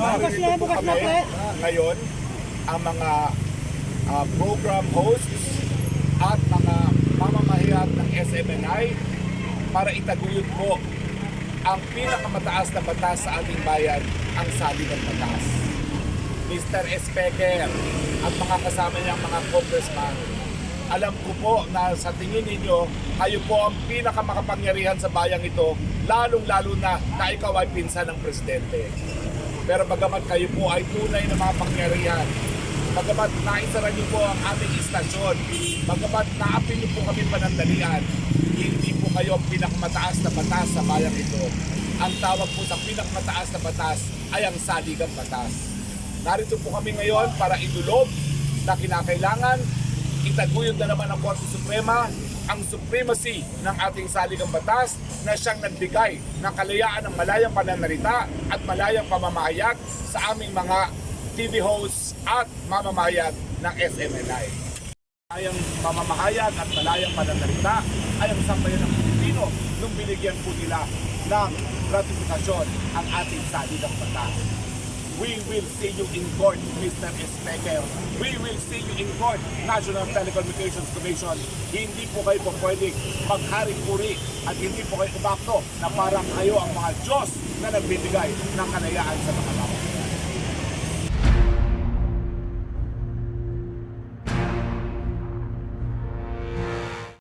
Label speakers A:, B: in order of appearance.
A: Bukas na, bukas na, pre.
B: ngayon ang mga ah, program hosts at mga mamamahirap ng SMNI para itaguyod po ang pinakamataas na batas sa ating bayan, ang sabi ng batas. Mr. Speaker at mga kasama niyang mga congressman, alam ko po na sa tingin ninyo, kayo po ang pinakamakapangyarihan sa bayang ito, lalong-lalo na na ikaw ay pinsan ng presidente. Pero bagamat kayo po ay tunay na mga pangyarihan, bagamat naisara niyo po ang aming istasyon, bagamat naapin niyo po kami panandalian, hindi po kayo ang pinakamataas na batas sa bayang ito. Ang tawag po sa pinakamataas na batas ay ang saligang batas. Narito po kami ngayon para idulog na kinakailangan itaguyod na naman ng Korte Suprema ang supremacy ng ating saligang batas na siyang nagbigay ng kalayaan ng malayang pananalita at malayang pamamahayag sa aming mga TV hosts at mamamahayag ng SMNI. Malayang pamamahayag at malayang pananalita ay ang sambayan ng Pilipino nung binigyan po nila ng ratifikasyon ang ating saligang batas. We will see you in court, Mr. Speaker. We will see you in court, National Telecommunications Commission. Hindi po kayo po pwedeng maghari-puri at hindi po kayo umakto na parang kayo ang mga Diyos na nagbibigay ng kalayaan sa mga tao.